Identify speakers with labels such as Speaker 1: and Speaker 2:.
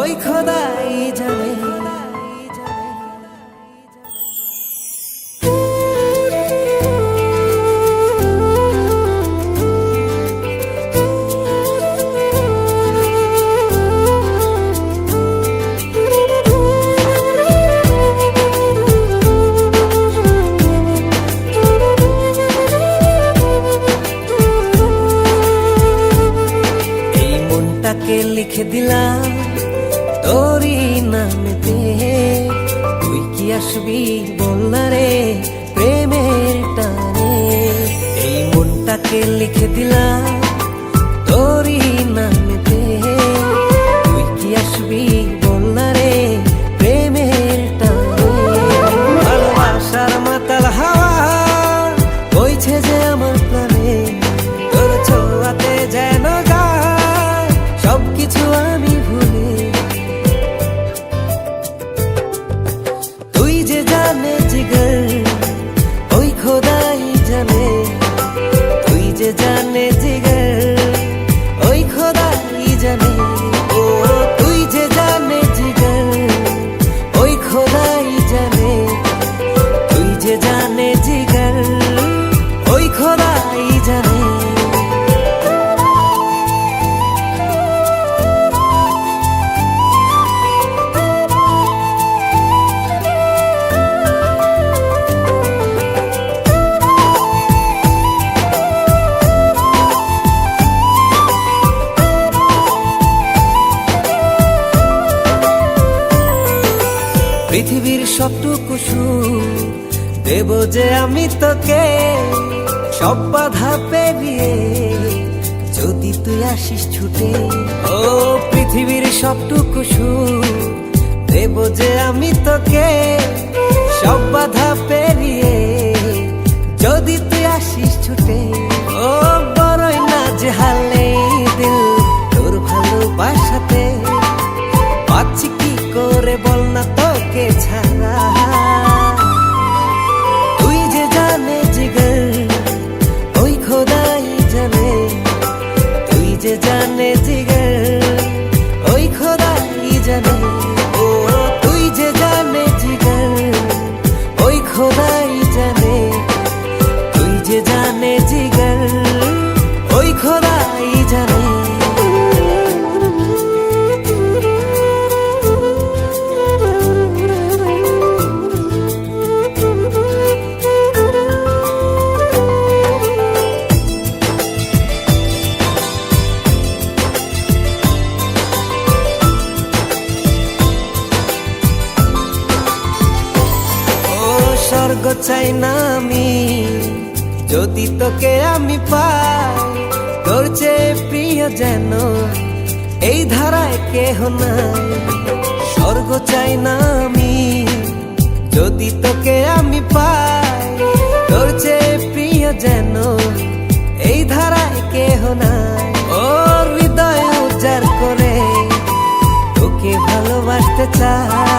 Speaker 1: ওই খোদাই জান লিখে দিলাম তোরই নামেতে তুই কি আসবি বললা রে প্রেমের টানে? এই মনটাকে লিখে দিলাম খোদাই পৃথিবীর সবটুকু সুখ দেব যে আমি তোকে। সব বাধা পেরিয়ে যদি তুই আসিস ছুটে, ও পৃথিবীর সবটুকু সুখ দেব যে আমি তোকে। সব বাধা পেরিয়ে যাবে গো চাই না আমি যদি তোকে আমি পাই, তোর চেয়ে প্রিয় যেন এই ধারায় কেহ না স্বর্গ চাই না আমি যদি তোকে আমি পাই, তোর চেয়ে প্রিয় যেন এই ধারায় কেহ নাই। ও হৃদয় উজার করে তোকে ভালোবাসতে চাই।